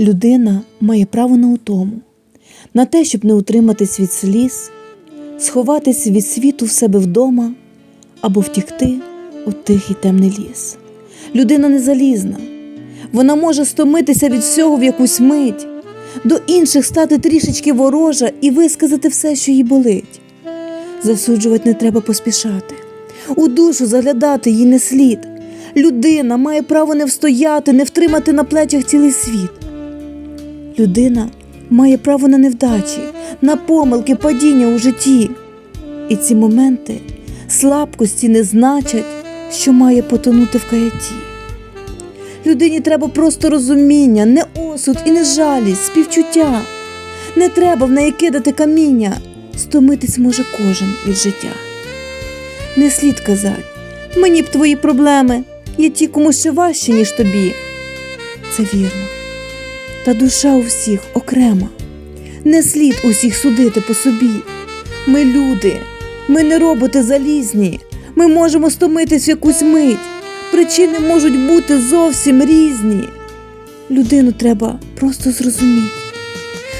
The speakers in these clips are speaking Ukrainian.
Людина має право на утому, на те, щоб не утриматись від сліз, сховатись від світу в себе вдома або втікти у тихий темний ліс. Людина не залізна, вона може стомитися від всього в якусь мить, до інших стати трішечки ворожа і висказати все, що їй болить. Засуджувати не треба поспішати, у душу заглядати їй не слід. Людина має право не встояти, не втримати на плечах цілий світ. Людина має право на невдачі, на помилки, падіння у житті. І ці моменти слабкості не значать, що має потонути в каяті. Людині треба просто розуміння, не осуд і не жалість, співчуття. Не треба в неї кидати каміння, стомитись може кожен від життя. Не слід казати, мені б твої проблеми, є ті, кому ще важче, ніж тобі. Це вірно. Та душа у всіх окрема. Не слід усіх судити по собі. Ми люди, ми не роботи залізні. Ми можемо стомитись в якусь мить. Причини можуть бути зовсім різні. Людину треба просто зрозуміти.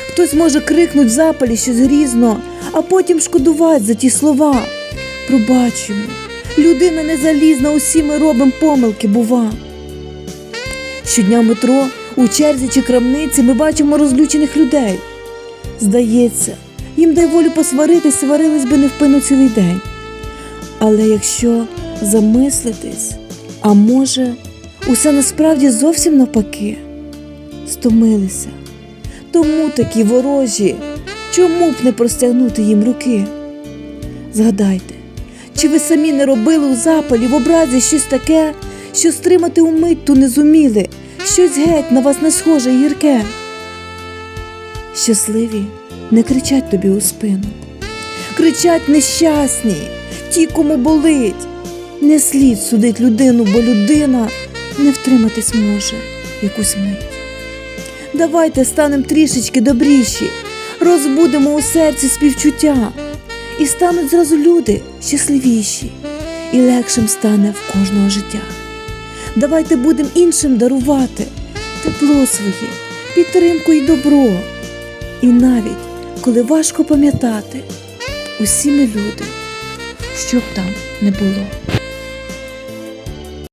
Хтось може крикнуть в запалі щось грізно, а потім шкодувати за ті слова. Пробачимо, людина не залізна, усі ми робимо помилки, бува. Щодня метро, у черзі чи крамниці ми бачимо розлючених людей. Здається, їм дай волю посваритись, сварились би невпинно цілий день. Але якщо замислитись, а може, усе насправді зовсім навпаки, стомилися. Тому такі ворожі, чому б не простягнути їм руки? Згадайте, чи ви самі не робили у запалі в образі щось таке, що стримати умить ту не зуміли, щось геть на вас не схоже гірке? Щасливі не кричать тобі у спину, кричать нещасні, ті, кому болить. Не слід судить людину, бо людина не втриматись може якусь мить. Давайте станемо трішечки добріші, розбудемо у серці співчуття, і стануть зразу люди щасливіші, і легшим стане в кожного життя. Давайте будемо іншим дарувати тепло своє, підтримку і добро. І навіть коли важко пам'ятати, усі ми люди, що б там не було.